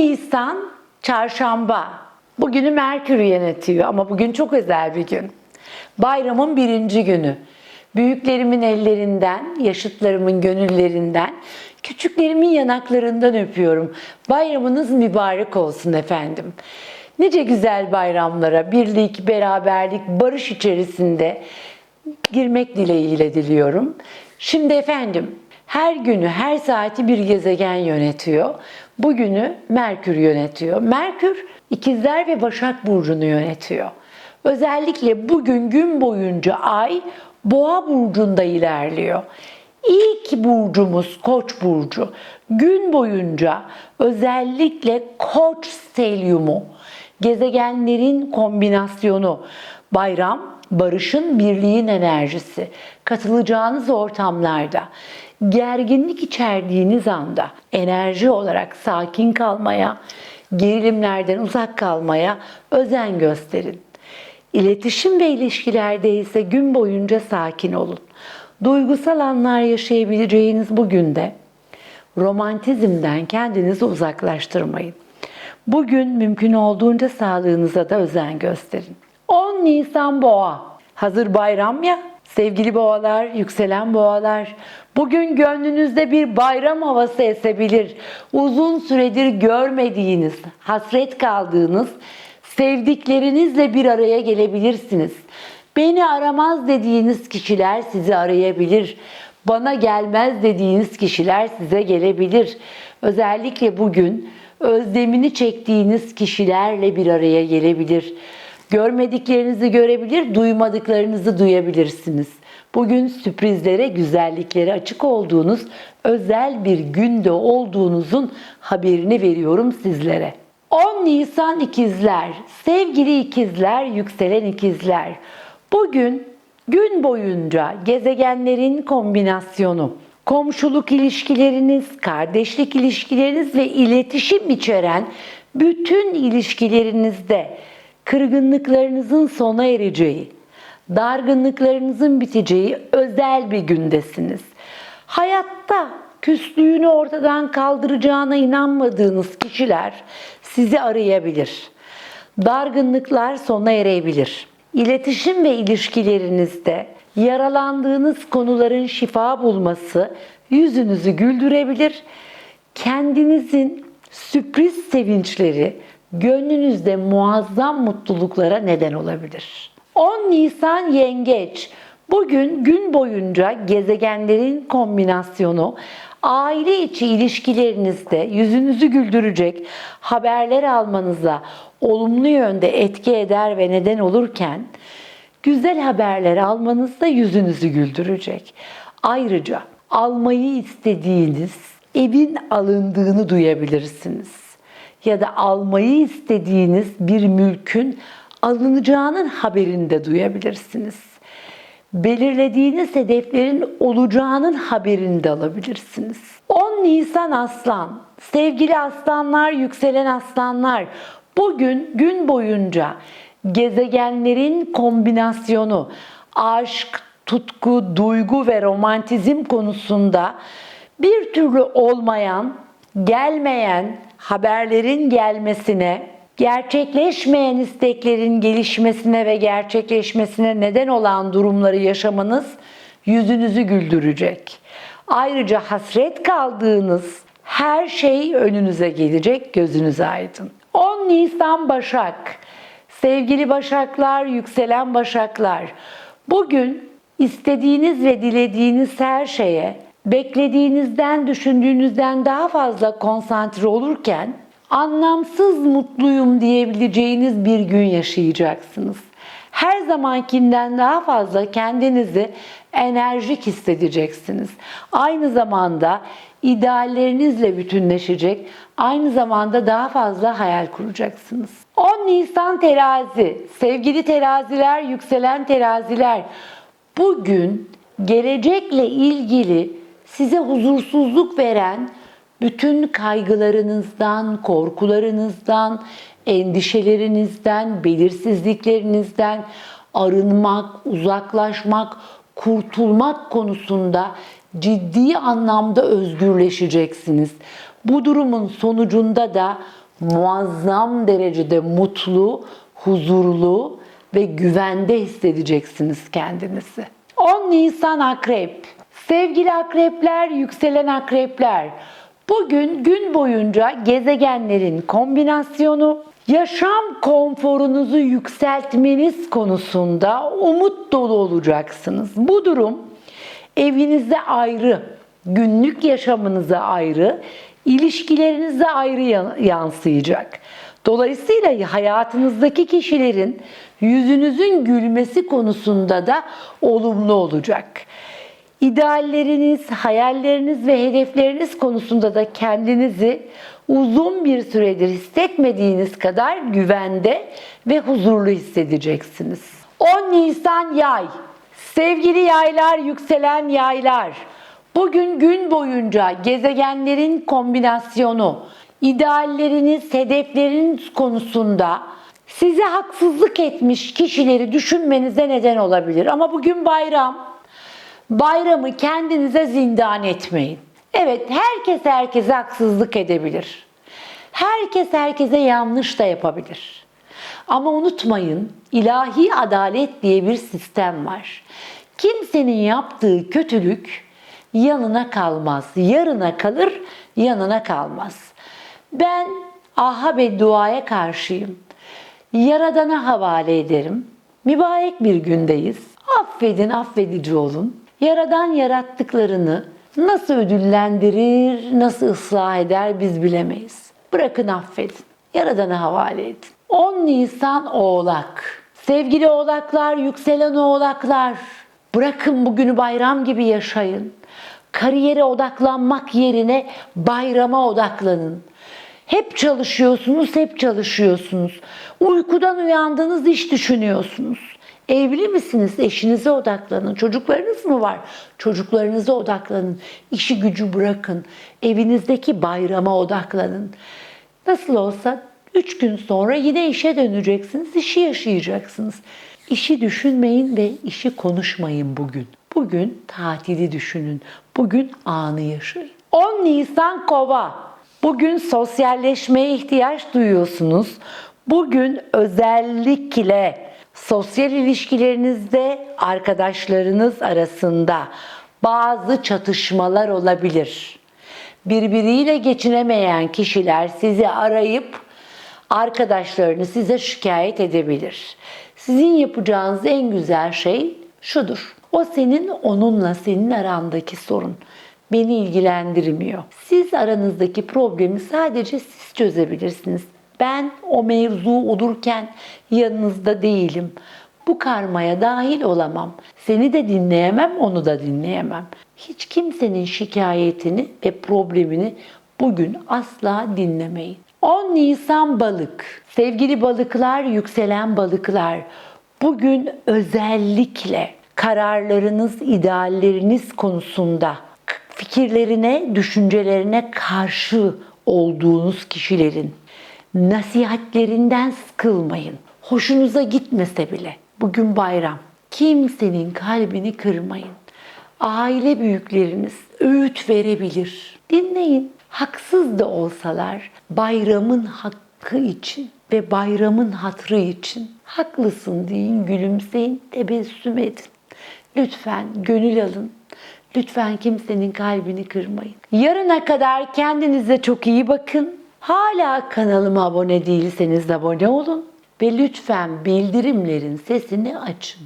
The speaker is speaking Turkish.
Nisan çarşamba. Bugünü Merkür yönetiyor ama bugün çok özel bir gün. Bayramın birinci günü. Büyüklerimin ellerinden, yaşıtlarımın gönüllerinden, küçüklerimin yanaklarından öpüyorum. Bayramınız mübarek olsun efendim. Nice güzel bayramlara, birlik, beraberlik, barış içerisinde girmek dileğiyle diliyorum. Şimdi efendim her günü, her saati bir gezegen yönetiyor. Bugünü Merkür yönetiyor. Merkür ikizler ve Başak Burcu'nu yönetiyor. Özellikle bugün gün boyunca ay Boğa burcunda ilerliyor. İlk burcumuz Koç burcu. Gün boyunca özellikle Koç stelyumu, gezegenlerin kombinasyonu, bayram, barışın, birliğin enerjisi, katılacağınız ortamlarda, gerginlik içerdiğiniz anda enerji olarak sakin kalmaya, gerilimlerden uzak kalmaya özen gösterin. İletişim ve ilişkilerde ise gün boyunca sakin olun. Duygusal anlar yaşayabileceğiniz bu günde romantizmden kendinizi uzaklaştırmayın. Bugün mümkün olduğunca sağlığınıza da özen gösterin. 10 Nisan Boğa. Hazır bayram ya. Sevgili boğalar, yükselen boğalar, bugün gönlünüzde bir bayram havası esebilir. Uzun süredir görmediğiniz, hasret kaldığınız sevdiklerinizle bir araya gelebilirsiniz. Beni aramaz dediğiniz kişiler sizi arayabilir. Bana gelmez dediğiniz kişiler size gelebilir. Özellikle bugün özlemini çektiğiniz kişilerle bir araya gelebilir. Görmediklerinizi görebilir, duymadıklarınızı duyabilirsiniz. Bugün sürprizlere, güzelliklere açık olduğunuz özel bir günde olduğunuzun haberini veriyorum sizlere. 10 Nisan ikizler, sevgili ikizler, yükselen ikizler. Bugün gün boyunca gezegenlerin kombinasyonu, komşuluk ilişkileriniz, kardeşlik ilişkileriniz ve iletişim içeren bütün ilişkilerinizde kırgınlıklarınızın sona ereceği, dargınlıklarınızın biteceği özel bir gündesiniz. Hayatta küslüğünü ortadan kaldıracağına inanmadığınız kişiler sizi arayabilir. Dargınlıklar sona erebilir. İletişim ve ilişkilerinizde yaralandığınız konuların şifa bulması yüzünüzü güldürebilir. Kendinizin sürpriz sevinçleri gönlünüzde muazzam mutluluklara neden olabilir. 10 Nisan Yengeç Bugün gün boyunca gezegenlerin kombinasyonu aile içi ilişkilerinizde yüzünüzü güldürecek haberler almanıza olumlu yönde etki eder ve neden olurken güzel haberler almanız da yüzünüzü güldürecek. Ayrıca almayı istediğiniz evin alındığını duyabilirsiniz. Ya da almayı istediğiniz bir mülkün alınacağının haberini de duyabilirsiniz belirlediğiniz hedeflerin olacağının haberini de alabilirsiniz. 10 Nisan Aslan, sevgili aslanlar, yükselen aslanlar, bugün gün boyunca gezegenlerin kombinasyonu, aşk, tutku, duygu ve romantizm konusunda bir türlü olmayan, gelmeyen haberlerin gelmesine, gerçekleşmeyen isteklerin gelişmesine ve gerçekleşmesine neden olan durumları yaşamanız yüzünüzü güldürecek. Ayrıca hasret kaldığınız her şey önünüze gelecek, gözünüz aydın. 10 Nisan Başak. Sevgili Başaklar, yükselen Başaklar. Bugün istediğiniz ve dilediğiniz her şeye beklediğinizden, düşündüğünüzden daha fazla konsantre olurken anlamsız mutluyum diyebileceğiniz bir gün yaşayacaksınız. Her zamankinden daha fazla kendinizi enerjik hissedeceksiniz. Aynı zamanda ideallerinizle bütünleşecek, aynı zamanda daha fazla hayal kuracaksınız. 10 Nisan terazi, sevgili teraziler, yükselen teraziler, bugün gelecekle ilgili size huzursuzluk veren bütün kaygılarınızdan, korkularınızdan, endişelerinizden, belirsizliklerinizden arınmak, uzaklaşmak, kurtulmak konusunda ciddi anlamda özgürleşeceksiniz. Bu durumun sonucunda da muazzam derecede mutlu, huzurlu ve güvende hissedeceksiniz kendinizi. 10 Nisan Akrep. Sevgili akrepler, yükselen akrepler. Bugün gün boyunca gezegenlerin kombinasyonu yaşam konforunuzu yükseltmeniz konusunda umut dolu olacaksınız. Bu durum evinizde ayrı, günlük yaşamınıza ayrı, ilişkilerinize ayrı yan- yansıyacak. Dolayısıyla hayatınızdaki kişilerin yüzünüzün gülmesi konusunda da olumlu olacak. İdealleriniz, hayalleriniz ve hedefleriniz konusunda da kendinizi uzun bir süredir hissetmediğiniz kadar güvende ve huzurlu hissedeceksiniz. 10 Nisan Yay. Sevgili yaylar, yükselen yaylar. Bugün gün boyunca gezegenlerin kombinasyonu, idealleriniz, hedefleriniz konusunda size haksızlık etmiş kişileri düşünmenize neden olabilir. Ama bugün bayram. Bayramı kendinize zindan etmeyin. Evet, herkes herkese haksızlık edebilir. Herkes herkese yanlış da yapabilir. Ama unutmayın, ilahi adalet diye bir sistem var. Kimsenin yaptığı kötülük yanına kalmaz. Yarına kalır, yanına kalmaz. Ben aha ve duaya karşıyım. Yaradana havale ederim. Mübarek bir gündeyiz. Affedin, affedici olun. Yaradan yarattıklarını nasıl ödüllendirir, nasıl ıslah eder biz bilemeyiz. Bırakın affedin. Yaradana havale edin. 10 Nisan Oğlak. Sevgili oğlaklar, yükselen oğlaklar. Bırakın bugünü bayram gibi yaşayın. Kariyere odaklanmak yerine bayrama odaklanın. Hep çalışıyorsunuz, hep çalışıyorsunuz. Uykudan uyandınız, iş düşünüyorsunuz. Evli misiniz? Eşinize odaklanın. Çocuklarınız mı var? Çocuklarınıza odaklanın. İşi gücü bırakın. Evinizdeki bayrama odaklanın. Nasıl olsa üç gün sonra yine işe döneceksiniz, işi yaşayacaksınız. İşi düşünmeyin ve işi konuşmayın bugün. Bugün tatili düşünün. Bugün anı yaşayın. 10 Nisan Kova. Bugün sosyalleşmeye ihtiyaç duyuyorsunuz. Bugün özellikle sosyal ilişkilerinizde arkadaşlarınız arasında bazı çatışmalar olabilir. Birbiriyle geçinemeyen kişiler sizi arayıp arkadaşlarını size şikayet edebilir. Sizin yapacağınız en güzel şey şudur. O senin onunla senin arandaki sorun. Beni ilgilendirmiyor. Siz aranızdaki problemi sadece siz çözebilirsiniz. Ben o mevzu olurken yanınızda değilim. Bu karmaya dahil olamam. Seni de dinleyemem, onu da dinleyemem. Hiç kimsenin şikayetini ve problemini bugün asla dinlemeyin. 10 Nisan balık. Sevgili balıklar, yükselen balıklar. Bugün özellikle kararlarınız, idealleriniz konusunda fikirlerine, düşüncelerine karşı olduğunuz kişilerin nasihatlerinden sıkılmayın. Hoşunuza gitmese bile. Bugün bayram. Kimsenin kalbini kırmayın. Aile büyükleriniz öğüt verebilir. Dinleyin. Haksız da olsalar bayramın hakkı için ve bayramın hatrı için haklısın deyin, gülümseyin, tebessüm edin. Lütfen gönül alın. Lütfen kimsenin kalbini kırmayın. Yarına kadar kendinize çok iyi bakın. Hala kanalıma abone değilseniz abone olun ve lütfen bildirimlerin sesini açın.